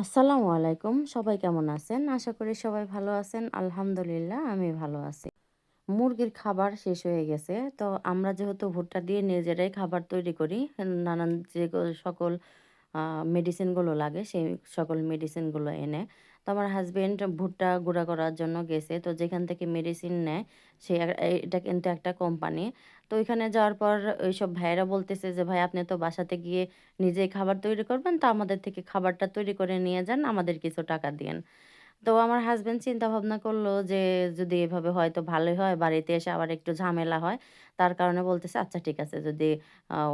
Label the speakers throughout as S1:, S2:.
S1: আসসালামু আলাইকুম। সবাই কেমন আছেন? আশা করি সবাই ভালো আছেন। আলহামদুলিল্লাহ, আমি ভালো আছি। মুরগির খাবার শেষ হয়ে গেছে। তো আমরা যেহেতু ভুট্টা দিয়ে নিজেরাই খাবার তৈরি করি, নানান যে সকল মেডিসিনগুলো লাগে, সেই সকল মেডিসিনগুলো এনে, তো আমার হাজবেন্ড ভুট্টা গুঁড়া করার জন্য গেছে। তো যেখান থেকে মেডিসিন নেয়, সে এটা কিন্তু একটা কোম্পানি তো ওইখানে যাওয়ার পর ওইসব ভাইয়েরা বলতেছে যে, ভাই, আপনি তো বাসাতে গিয়ে নিজেই খাবার তৈরি করবেন, তো আমাদের থেকে খাবারটা তৈরি করে নিয়ে যান, আমাদের কিছু টাকা দিয়েন। তো আমার হাজবেন্ড চিন্তা ভাবনা করল যে, যদি এভাবে হয় তো ভালোই হয়। বাড়িতে এসে আবার একটু ঝামেলা হয়। তার কারণে বলতেছে আচ্ছা ঠিক আছে, যদি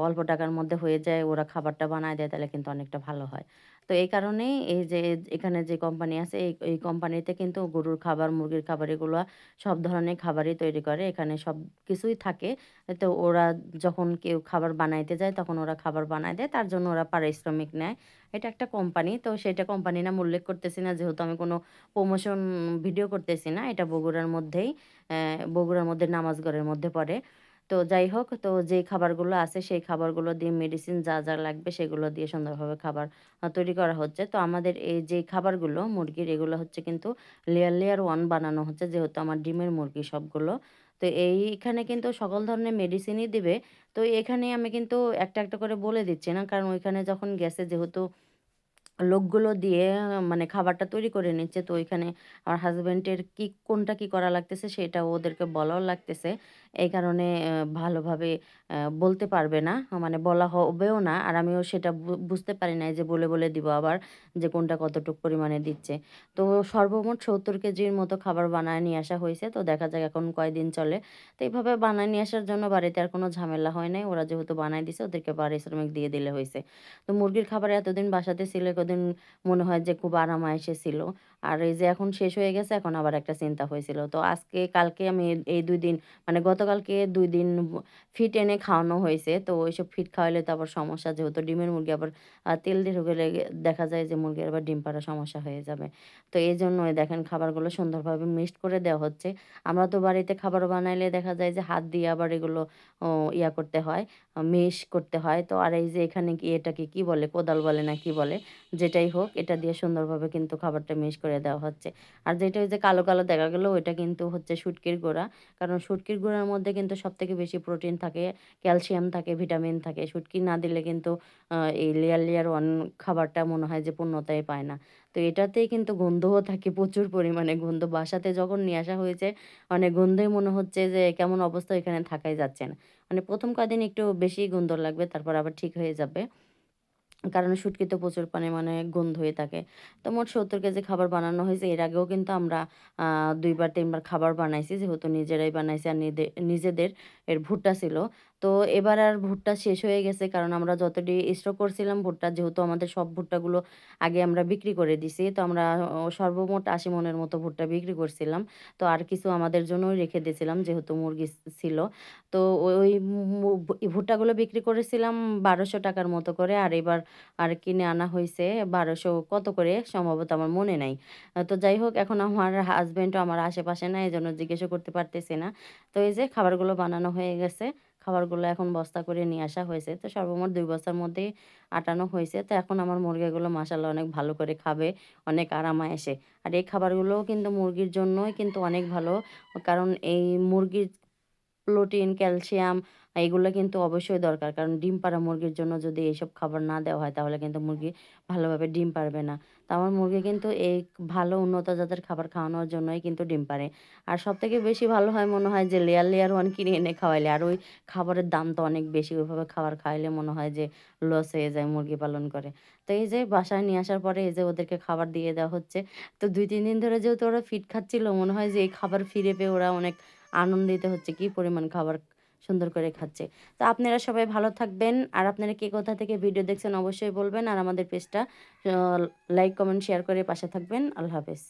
S1: অল্প টাকার মধ্যে হয়ে যায়, ওরা খাবারটা বানায় দেয়, তাহলে কিন্তু অনেকটা ভালো হয়। তো এই কারণেই এই যে, এখানে যে কোম্পানি আছে, এই এই কোম্পানিতে কিন্তু গরুর খাবার, মুরগির খাবার এগুলো সব ধরনের খাবারই তৈরি করে। এখানে সব কিছুই থাকে। তো ওরা যখন কেউ খাবার বানাইতে যায়, তখন ওরা খাবার বানায় দেয়। তার জন্য ওরা পারিশ্রমিক নেয়। এটা একটা কোম্পানি তো সেটা কোম্পানি নাম উল্লেখ করতেছি না, যেহেতু আমি কোনো প্রমোশন ভিডিও করতেছি না, এটা বগুড়ার মধ্যেই বগুড়ার মধ্যে নামাজগড়ের মধ্যে পড়ে। তো যাই হোক, তো যে খাবারগুলো আছে, সেই খাবারগুলো দিয়ে মেডিসিন যা যা লাগবে, সেগুলো দিয়ে সুন্দরভাবে খাবার তৈরি করা হচ্ছে। তো আমাদের এই যে খাবারগুলো, মুরগির, এগুলো হচ্ছে কিন্তু লেয়ার লেয়ার ওয়ান বানানো হচ্ছে, যেহেতু আমার ডিমের মুরগি সবগুলো। তো এইখানে কিন্তু সকল ধরনের মেডিসিনই দিবে। তো এখানে আমি কিন্তু একটা একটা করে বলে দিচ্ছি না। কারণ ওইখানে যখন গেছে যেহেতু লোকগুলো দিয়ে মানে খাবারটা তৈরি করে নিচ্ছে। তো ওইখানে আমার হাজব্যান্ডের কি, কোনটা কি করা লাগতেছে সেটা ওদেরকে বলাও লাগতেছে। এই কারণে ভালোভাবে বলতে পারবে না। মানে বলা হবেও না। আর আমিও সেটা বুঝতে পারি না যে বলে বলে দিব আবার যে কোনটা কতটুকু পরিমাণে দিচ্ছে। তো সর্বমোট সত্তর কেজির মতো খাবার বানায় নিয়ে আসা হয়েছে। তো দেখা যাক এখন কয়দিন চলে। তো এইভাবে বানায় নিয়ে আসার জন্য বাড়িতে আর কোনো ঝামেলা হয় নাই। ওরা যেহেতু বানায় দিছে, ওদেরকে পারিশ্রমিক দিয়ে দিলে হয়েছে। তো মুরগির খাবার এতদিন বাসাতে ছিল কদিন মনে হয় যে খুব আরাম এসেছিল আর এই যে এখন শেষ হয়ে গেছে, এখন আবার একটা চিন্তা হয়েছিল। তো আজকে, কালকে আমি এই দুই দিন মানে গতকালকে দুই দিন ফিট এনে খাওয়ানো হয়েছে। তো ওইসব ফিট খাওয়ালে তো আবার সমস্যা, যেহেতু ডিমের মুরগি আবার তেল দিয়ে গেলে দেখা যায় যে মুরগির আবার ডিম পাড়া সমস্যা হয়ে যাবে। তো এই জন্যই দেখেন খাবারগুলো সুন্দরভাবে মিক্সড করে দেওয়া হচ্ছে। আমরা তো বাড়িতে খাবার বানাইলে দেখা যায় যে হাত দিয়ে আবার এগুলো ইয়া করতে হয়, মিশ করতে হয়। তো আর এই যে এখানে এটাকে কি বলে, কোদাল বলে না কি বলে, যেটাই হোক, এটা দিয়ে সুন্দরভাবে কিন্তু খাবারটা মিশ করে দেওয়া হচ্ছে। আর যেটা ওই যে কালো কালো দেখা গেলো, ওইটা কিন্তু হচ্ছে শুটকির গোড়া। কারণ শুটকির গোড়ার মধ্যে কিন্তু সবথেকে বেশি প্রোটিন থাকে ক্যালসিয়াম থাকে ভিটামিন থাকে। শুটকি না দিলে কিন্তু এই লেয়ার লেয়ার ওয়ান খাবারটা মনে হয় যে পূর্ণতাই পায় না। তো এটাতেই কিন্তু গন্ধও থাকে, প্রচুর পরিমাণে গন্ধ। বাসাতে যখন নিয়ে আসা হয়েছে মানে গন্ধই মনে হচ্ছে যে কেমন অবস্থা এখানে থাকাই যাচ্ছে না। মানে প্রথম কদিন একটু বেশি গন্ধ লাগবে, তারপর আবার ঠিক হয়ে যাবে। কারণ শুটকিতে প্রচুর পরিমাণে গন্ধ হয়ে থাকে। তো মোট সত্তর কেজি খাবার বানানো হয়েছে। এর আগেও কিন্তু আমরা দুইবার, তিনবার খাবার বানাইছি। যেহেতু নিজেরাই বানাইছি আর নিজেদের এর ভুট্টা ছিল। তো এবার আর ভুট্টা শেষ হয়ে গেছে, কারণ আমরা যতটি স্টক করছিলাম ভুট্টা, যেহেতু আমাদের সব ভুট্টাগুলো আগে আমরা বিক্রি করে দিছি, তো আমরা সর্বমোট আশি মনের মতো ভুট্টা বিক্রি করছিলাম। তো আর কিছু আমাদের জন্যই রেখে দিয়েছিলাম, যেহেতু মুরগি ছিল। তো ওই ভুট্টাগুলো বিক্রি করেছিলাম বারোশো টাকার মতো করে, আর এবার আর কিনে আনা হয়েছে বারোশো কত করে, সম্ভবত আমার মনে নাই। তো যাই হোক, এখন আমার হাজব্যান্ডও আমার আশেপাশে না এই জন্য জিজ্ঞেসও করতে পারতেছি না। তো এই যে খাবারগুলো বানানো হয়ে গেছে। খাবারগুলো এখন বস্তা করে নিয়ে আসা হয়েছে। তো সর্বমোট দুই বস্তার মধ্যেই আটানো হয়েছে। তো এখন আমার মুরগিগুলো মাসাল্লাহ অনেক ভালো করে খাবে, অনেক আরামে এসে আর এই খাবারগুলোও কিন্তু মুরগির জন্যই কিন্তু অনেক ভালো। কারণ এই মুরগির প্রোটিন ক্যালসিয়াম এগুলো কিন্তু অবশ্যই দরকার। কারণ ডিম পাড়া মুরগির জন্য যদি এইসব খাবার না দেওয়া হয়, তাহলে কিন্তু মুরগি ভালোভাবে ডিম পারবে না। তো আমার মুরগি কিন্তু এই ভালো উন্নত জাতের খাবার খাওয়ানোর জন্যই কিন্তু ডিম পারে আর সব থেকে বেশি ভালো হয় মনে হয় যে লেয়ার লেয়ার ওয়ান কিনে এনে খাওয়াইলে। আর ওই খাবারের দাম তো অনেক বেশি, ওইভাবে খাবার খাওয়াইলে মনে হয় যে লস হয়ে যায় মুরগি পালন করে। তো এই যে বাসায় নিয়ে আসার পরে এই যে ওদেরকে খাবার দিয়ে দেওয়া হচ্ছে। তো দুই, তিন দিন ধরে যেহেতু ওরা ফিট খাচ্ছিল, মনে হয় যে এই খাবার ফিরে পেয়ে ওরা অনেক আনন্দিত হচ্ছে, কি পরিমাণ খাবার সুন্দর করে খাচ্ছে। তো আপনারা সবাই ভালো থাকবেন। আর আপনারা কে কোথা থেকে ভিডিও দেখছেন অবশ্যই বলবেন। আর আমাদের পেজটা লাইক কমেন্ট শেয়ার করে পাশে থাকবেন। আল্লাহ হাফেজ।